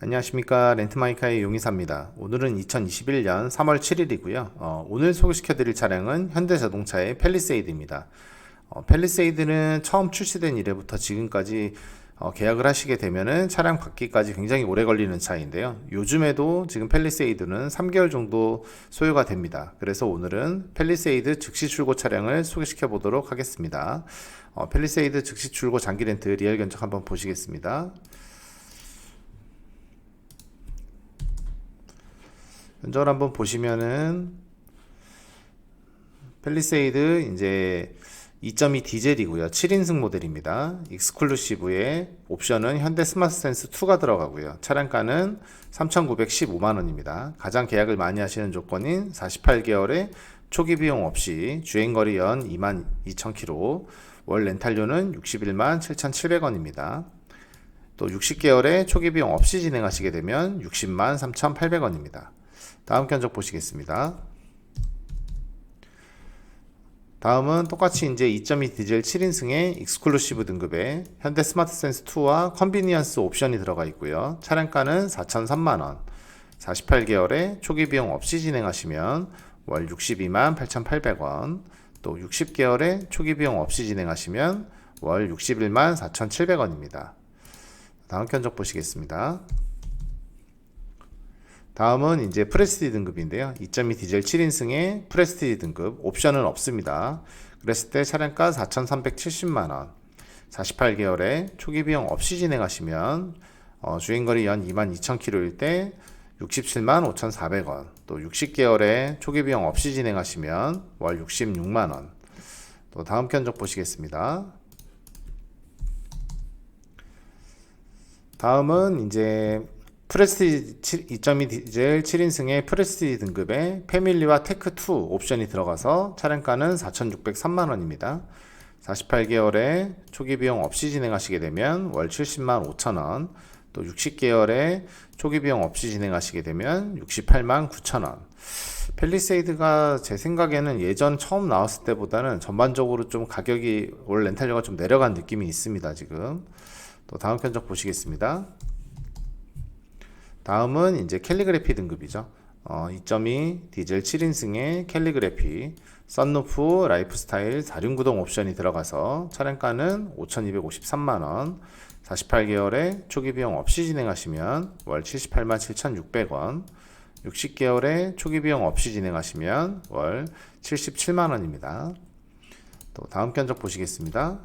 안녕하십니까 렌트마이카의 용의사입니다. 오늘은 2021년 3월 7일이고요. 어, 오늘 소개시켜드릴 차량은 현대자동차의 펠리세이드입니다. 어, 펠리세이드는 처음 출시된 이래부터 지금까지 어, 계약을 하시게 되면은 차량 받기까지 굉장히 오래 걸리는 차인데요. 요즘에도 지금 펠리세이드는 3개월 정도 소요가 됩니다. 그래서 오늘은 펠리세이드 즉시 출고 차량을 소개시켜 보도록 하겠습니다. 어, 펠리세이드 즉시 출고 장기 렌트 리얼 견적 한번 보시겠습니다. 견적을 한번 보시면은 펠리세이드 이제 2.2 디젤이고요. 7인승 모델입니다. 익스클루시브의 옵션은 현대 스마트 센스 2가 들어가고요. 차량가는 3,915만 원입니다. 가장 계약을 많이 하시는 조건인 48개월의 초기 비용 없이 주행 거리 연 2만 2,000km, 월 렌탈료는 61만 7,700원입니다. 또 60개월의 초기 비용 없이 진행하시게 되면 60만 3,800원입니다. 다음 견적 보시겠습니다. 다음은 똑같이 이제 2.2 디젤 7인승의 익스클루시브 등급의 현대 스마트 센스 2와 컨비니언스 옵션이 들어가 있고요. 차량가는 4,003만원. 48개월의 초기 비용 없이 진행하시면 월 62만 8,800원. 또 60개월의 초기 비용 없이 진행하시면 월 61만 4,700원입니다. 다음 견적 보시겠습니다. 다음은 이제 프레스티지 등급인데요. 2.2 디젤 7인승의 프레스티지 등급 옵션은 없습니다. 그랬을 때 차량가 4,370만 원. 48개월에 초기 비용 없이 진행하시면 어, 주행거리 연 22,000km일 때 67만 5,400원. 또 60개월에 초기 비용 없이 진행하시면 월 66만 원. 또 다음 견적 보시겠습니다. 다음은 이제 프레스티지 2.2 디젤 7인승의 프레스티지 등급의 패밀리와 테크2 옵션이 들어가서 차량가는 4,603만 원입니다. 48개월에 초기 비용 없이 진행하시게 되면 월 70만 5천 원, 또 60개월에 초기 비용 없이 진행하시게 되면 68만 9천 원. 펠리세이드가 제 생각에는 예전 처음 나왔을 때보다는 전반적으로 좀 가격이 올 렌탈료가 좀 내려간 느낌이 있습니다, 지금. 또 다음 견적 보시겠습니다. 다음은 이제 캘리그래피 등급이죠. 어, 2.2 디젤 7인승의 캘리그래피, 썬루프, 라이프스타일 4륜구동 옵션이 들어가서 차량가는 5,253만원, 48개월에 초기 비용 없이 진행하시면 월 78만 7,600원, 60개월에 초기 비용 없이 진행하시면 월 77만원입니다. 또 다음 견적 보시겠습니다.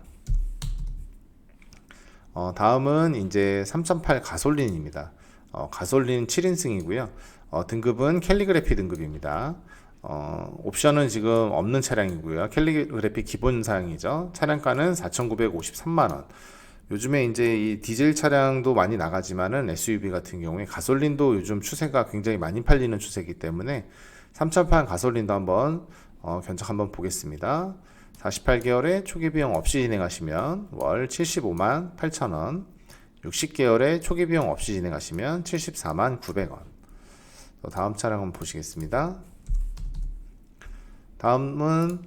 어, 다음은 이제 3.8 가솔린입니다. 어, 가솔린 7인승이고요. 어, 등급은 캘리그래피 등급입니다. 어, 옵션은 지금 없는 차량이고요. 캘리그래피 기본 사양이죠. 차량가는 4,953만 원. 요즘에 이제 이 디젤 차량도 많이 나가지만은 SUV 같은 경우에 가솔린도 요즘 추세가 굉장히 많이 팔리는 추세이기 때문에 3.8 가솔린도 한번 어, 견적 한번 보겠습니다. 48개월에 초기 비용 없이 진행하시면 월 75만 8천 원 60개월에 초기 비용 없이 진행하시면 74만 900원. 다음 차량 한번 보시겠습니다. 다음은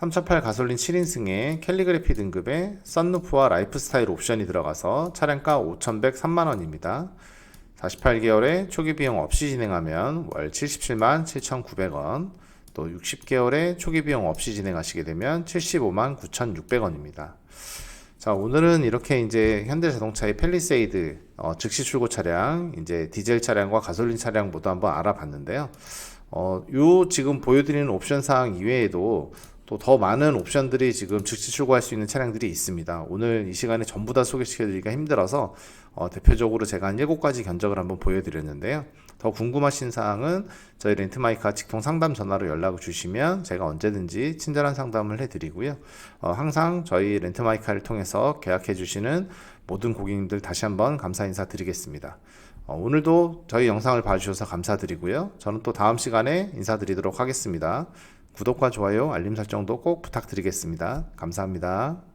3.8 가솔린 7인승의 캘리그래피 등급의 썬루프와 라이프스타일 옵션이 들어가서 차량가 5,103만원입니다. 48개월에 초기 비용 없이 진행하면 월 77만 7,900원, 또 60개월에 초기 비용 없이 진행하시게 되면 75만 9,600원입니다. 자, 오늘은 이렇게 이제 현대자동차의 펠리세이드 어, 즉시 출고 차량, 이제 디젤 차량과 가솔린 차량 모두 한번 알아봤는데요. 어, 요 지금 보여드리는 옵션 사항 이외에도 또 더 많은 옵션들이 지금 즉시 출고할 수 있는 차량들이 있습니다. 오늘 이 시간에 전부 다 소개시켜드리기가 힘들어서 어, 대표적으로 제가 한 7가지 견적을 한번 보여드렸는데요. 더 궁금하신 사항은 저희 렌트마이카 직통 상담 전화로 연락을 주시면 제가 언제든지 친절한 상담을 해드리고요. 어, 항상 저희 렌트마이카를 통해서 계약해 주시는 모든 고객님들 다시 한번 감사 인사 드리겠습니다. 어, 오늘도 저희 영상을 봐주셔서 감사드리고요. 저는 또 다음 시간에 인사드리도록 하겠습니다. 구독과 좋아요, 알림 설정도 꼭 부탁드리겠습니다. 감사합니다.